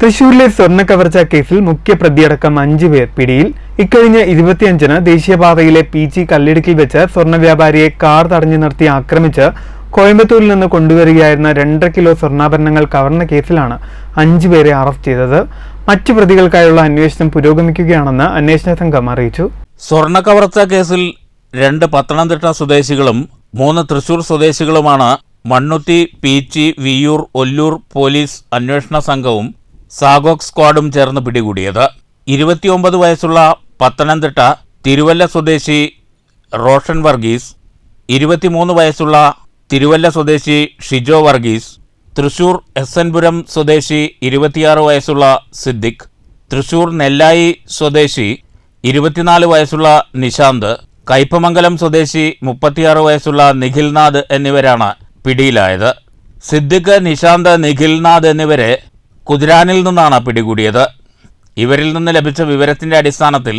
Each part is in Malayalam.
തൃശൂരിലെ സ്വർണ കവർച്ച കേസിൽ മുഖ്യപ്രതിയടക്കം അഞ്ചു പേർ പിടിയിൽ. ഇക്കഴിഞ്ഞ ഇരുപത്തിയഞ്ചിന് ദേശീയപാതയിലെ പി ജി കല്ലിടുക്കിൽ വെച്ച് സ്വർണ വ്യാപാരിയെ കാർ തടഞ്ഞു നിർത്തി ആക്രമിച്ച് കോയമ്പത്തൂരിൽ നിന്ന് കൊണ്ടുവരികയായിരുന്ന രണ്ടര കിലോ സ്വർണാഭരണങ്ങൾ കവർന്ന കേസിലാണ് അഞ്ചു പേരെ അറസ്റ്റ് ചെയ്തത്. മറ്റു പ്രതികൾക്കായുള്ള അന്വേഷണം പുരോഗമിക്കുകയാണെന്ന് അന്വേഷണ സംഘം അറിയിച്ചു. സ്വർണ കവർച്ച കേസിൽ രണ്ട് പത്തനംതിട്ട സ്വദേശികളും മൂന്ന് തൃശൂർ സ്വദേശികളുമാണ് മണ്ണുത്തി പീച്ചി വിയൂർ ഒല്ലൂർ പോലീസ് അന്വേഷണ സംഘവും സാഗോക് സ്ക്വാഡും ചേർന്ന് പിടികൂടിയത്. ഇരുപത്തിയൊമ്പത് വയസ്സുള്ള പത്തനംതിട്ട തിരുവല്ല സ്വദേശി റോഷൻ വർഗീസ് ഇരുപത്തിമൂന്ന് വയസ്സുള്ള തിരുവല്ല സ്വദേശി ഷിജോ വർഗീസ് തൃശൂർ എസ് എൻപുരം സ്വദേശി ഇരുപത്തിയാറ് വയസ്സുള്ള സിദ്ദിഖ് തൃശൂർ നെല്ലായി സ്വദേശി ഇരുപത്തിനാല് വയസ്സുള്ള നിശാന്ത് കയ്പമംഗലം സ്വദേശി മുപ്പത്തിയാറ് വയസ്സുള്ള നിഖിൽനാഥ് എന്നിവരാണ് പിടിയിലായത്. സിദ്ദിഖ് നിശാന്ത് നിഖിൽനാഥ് എന്നിവരെ കുതിരാനിൽ നിന്നാണ് പിടികൂടിയത്. ഇവരിൽ നിന്ന് ലഭിച്ച വിവരത്തിന്റെ അടിസ്ഥാനത്തിൽ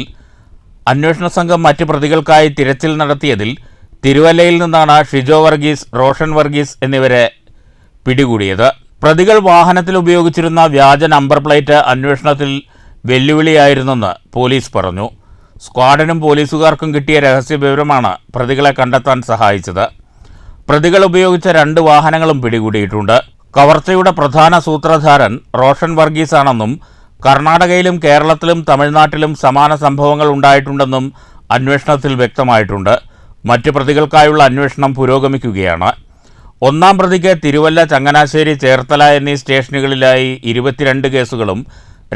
അന്വേഷണ സംഘം മറ്റ് പ്രതികൾക്കായി തിരച്ചിൽ നടത്തിയതിൽ തിരുവല്ലയിൽ നിന്നാണ് ഷിജോ വർഗീസ് റോഷൻ വർഗീസ് എന്നിവരെ പിടികൂടിയത്. പ്രതികൾ വാഹനത്തിൽ ഉപയോഗിച്ചിരുന്ന വ്യാജ നമ്പർ പ്ലേറ്റ് അന്വേഷണത്തിൽ വെല്ലുവിളിയായിരുന്നെന്ന് പോലീസ് പറഞ്ഞു. സ്ക്വാഡിനും പോലീസുകാർക്കും കിട്ടിയ രഹസ്യ വിവരമാണ് പ്രതികളെ കണ്ടെത്താൻ സഹായിച്ചത്. പ്രതികൾ ഉപയോഗിച്ച രണ്ട് വാഹനങ്ങളും പിടികൂടിയിട്ടുണ്ട്. കവർച്ചയുടെ പ്രധാന സൂത്രധാരൻ റോഷൻ വർഗീസാണെന്നും കർണാടകയിലും കേരളത്തിലും തമിഴ്നാട്ടിലും സമാന സംഭവങ്ങൾ ഉണ്ടായിട്ടുണ്ടെന്നും അന്വേഷണത്തിൽ വ്യക്തമായിട്ടുണ്ട്. മറ്റ് പ്രതികൾക്കായുള്ള അന്വേഷണം പുരോഗമിക്കുകയാണ്. ഒന്നാം പ്രതിക്ക് തിരുവല്ല ചങ്ങനാശ്ശേരി ചേർത്തല എന്നീ സ്റ്റേഷനുകളിലായി ഇരുപത്തിരണ്ട് കേസുകളും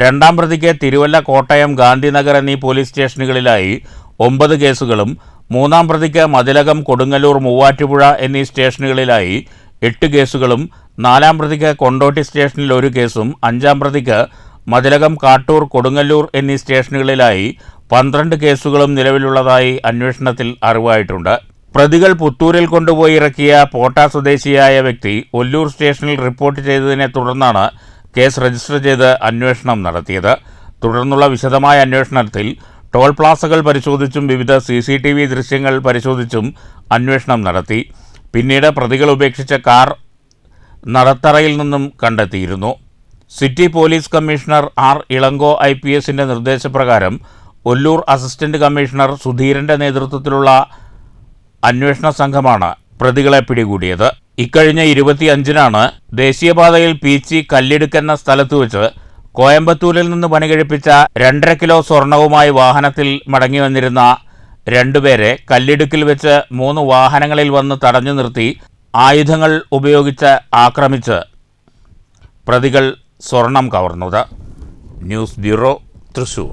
രണ്ടാം പ്രതിക്ക് തിരുവല്ല കോട്ടയം ഗാന്ധിനഗർ എന്നീ പോലീസ് സ്റ്റേഷനുകളിലായി ഒമ്പത് കേസുകളും മൂന്നാം പ്രതിക്ക് മതിലകം കൊടുങ്ങല്ലൂർ മൂവാറ്റുപുഴ എന്നീ സ്റ്റേഷനുകളിലായി എട്ട് കേസുകളും നാലാം പ്രതിക്ക് കൊണ്ടോട്ടി സ്റ്റേഷനിൽ ഒരു കേസും അഞ്ചാം പ്രതിക്ക് മതിലകം കാട്ടൂർ കൊടുങ്ങല്ലൂർ എന്നീ സ്റ്റേഷനുകളിലായി പന്ത്രണ്ട് കേസുകളും നിലവിലുള്ളതായി അന്വേഷണത്തിൽ അറിവായിട്ടുണ്ട്. പ്രതികൾ പുത്തൂരിൽ കൊണ്ടുപോയി ഇറക്കിയ പോട്ട സ്വദേശിയായ വ്യക്തി ഒല്ലൂർ സ്റ്റേഷനിൽ റിപ്പോർട്ട് ചെയ്തതിനെ തുടർന്നാണ് കേസ് രജിസ്റ്റർ ചെയ്ത് അന്വേഷണം നടത്തിയത്. തുടർന്നുള്ള വിശദമായ അന്വേഷണത്തിൽ ടോൾ പ്ലാസകൾ പരിശോധിച്ചും വിവിധ സി സി ടി വി ദൃശ്യങ്ങൾ പരിശോധിച്ചും അന്വേഷണം നടത്തി. പിന്നീട് പ്രതികൾ ഉപേക്ഷിച്ച കാർ നടത്തറയിൽ നിന്നും കണ്ടെത്തിയിരുന്നു. City police commissioner R Ilango I P എസിന്റെ നിർദ്ദേശപ്രകാരം ഒല്ലൂർ അസിസ്റ്റന്റ് കമ്മീഷണർ സുധീരന്റെ നേതൃത്വത്തിലുള്ള അന്വേഷണ സംഘമാണ് പ്രതികളെ പിടികൂടിയത്. ഇക്കഴിഞ്ഞ ഇരുപത്തിയഞ്ചിനാണ് ദേശീയപാതയിൽ പീച്ചി കല്ലിടുക്കെന്ന സ്ഥലത്ത് വെച്ച് കോയമ്പത്തൂരിൽ നിന്ന് പണികഴിപ്പിച്ച രണ്ടര കിലോ സ്വർണവുമായി വാഹനത്തിൽ മടങ്ങി വന്നിരുന്ന രണ്ടുപേരെ കല്ലിടുക്കിൽ വെച്ച് മൂന്ന് വാഹനങ്ങളിൽ വന്ന് തടഞ്ഞു നിർത്തി ആയുധങ്ങൾ ഉപയോഗിച്ച് ആക്രമിച്ച് പ്രതികൾ സ്വർണം കവർന്നത്. News bureau Thrissur.